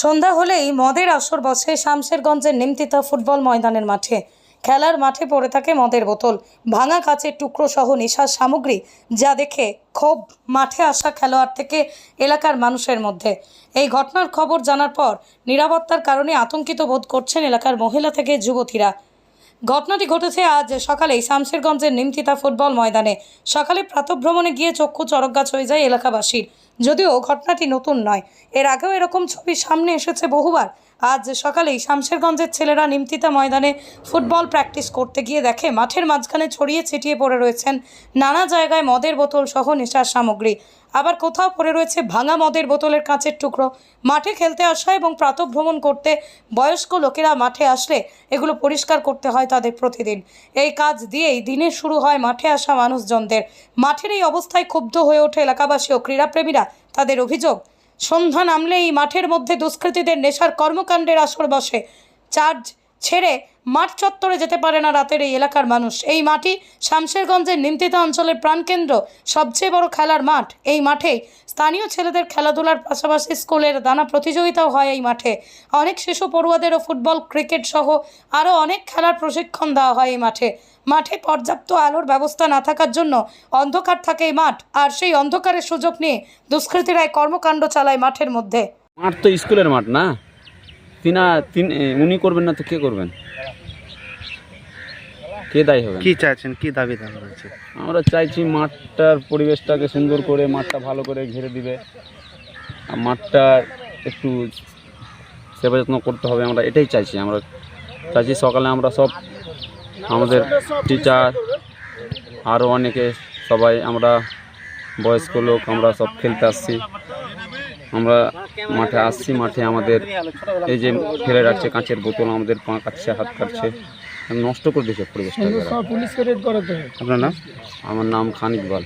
সন্ধ্যা হলেই মদের আসর বসে শামশেরগঞ্জের নিমতিতা ফুটবল ময়দানের মাঠে। খেলার মাঠে পড়ে থাকে মদের বোতল। ভাঙা কাচের টুকরো সহ নেশার সামগ্রী যা দেখে ক্ষোভ মাঠে আসা খেলোয়াড় থেকে এলাকার মানুষের মধ্যে। এই ঘটনার খবর জানার পর নিরাপত্তার কারণে আতঙ্কিত বোধ করছেন এলাকার মহিলা থেকে যুবতীরা। ঘটনাটি ঘটেছে আজ সকালেই শামশেরগঞ্জের নিমতিতা ফুটবল ময়দানে। সকালে প্রাতভ্রমণে গিয়ে চক্ষু চরকগাছ হয়ে যায় এলাকাবাসীর। যদিও ঘটনাটি নতুন নয়। এর আগেও এরকম ছবি সামনে এসেছে বহুবার। আজ সকালেই শামশেরগঞ্জের ছেলেরা নিমতিতা ময়দানে ফুটবল প্র্যাকটিস করতে গিয়ে দেখে, মাঠের মাঝখানে ছড়িয়ে ছিটিয়ে পড়ে রয়েছেন নানা জায়গায় মদের বোতল সহ নেশার সামগ্রী। আবার কোথাও পড়ে রয়েছে ভাঙা মদের বোতলের কাঁচের টুকরো। মাঠে খেলতে আসা এবং প্রাতভ্রমণ করতে বয়স্ক লোকেরা মাঠে আসলে এগুলো পরিষ্কার করতে হয় তাদের প্রতিদিন। এই কাজ দিয়েই দিনের শুরু হয় মাঠে আসা মানুষজনদের। মাঠের এই অবস্থায় ক্ষুব্ধ হয়ে ওঠে এলাকাবাসী ও ক্রীড়াপ্রেমীরা তাদের অভিযোগ। সন্ধ্যা নামলে এই মাঠের মধ্যে দুষ্কৃতীদের নেশার কর্মকাণ্ডের আসর বসে। চার্জ ছেড়ে মাঠ চত্বরে যেতে পারে না রাতের এই এলাকার মানুষ। এই মাটি শামশেরগঞ্জের নিমতিতা অঞ্চলের প্রাণকেন্দ্র। সবচেয়ে বড় খেলার মাঠ। এই মাঠে স্থানীয় ছেলেদের খেলাধুলার পাশাপাশি স্কুলের দানা প্রতিযোগিতাও হয় এই মাঠে। অনেক শিশু পড়ুয়াদেরও ফুটবল, ক্রিকেট সহ আরও অনেক খেলার প্রশিক্ষণ দেওয়া হয় এই মাঠে। মাঠে পর্যাপ্ত আলোর ব্যবস্থা না থাকার জন্য অন্ধকার থাকে এই মাঠ। আর সেই অন্ধকারের সুযোগ নিয়ে দুষ্কৃতীরা কর্মকাণ্ড চালায় মাঠের মধ্যে। মাঠ তো স্কুলের মাঠ না? তিনা তিন উনি করবেন না তো কে করবেন? কে দায়ী হবেন? কি চাইছেন? কি দাবি দাবা রয়েছে আমরা চাইছি মাঠটার পরিবেশটাকে সুন্দর করে মাঠটা ভালো করে ঘিরে দিবে। আর মাঠটা একটু সেবা যত্ন করতে হবে আমরা এটাই চাইছি। আমরা চাইছি সকালে আমরা সব আমাদের টিচার আরও অনেকে সবাই আমরা বয়স্ক লোক আমরা সব খেলতে আসছি। আমরা মাঠে আসছি মাঠে আমাদের এই যে ফেলে রাখছে কাঁচের বোতল আমাদের পা কাটছে হাত কাটছে নষ্ট করে দিয়েছে পরিবেশটা আপনার নাম? আমার নাম খান ইকবাল।